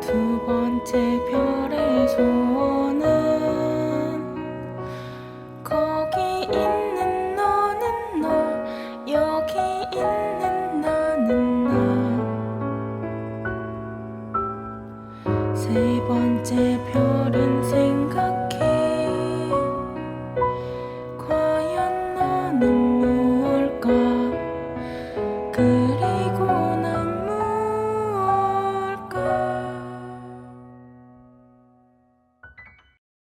두 번째 별의 소원은 거기 있는 너는 너 여기 있는 나는 나. 세 번째 별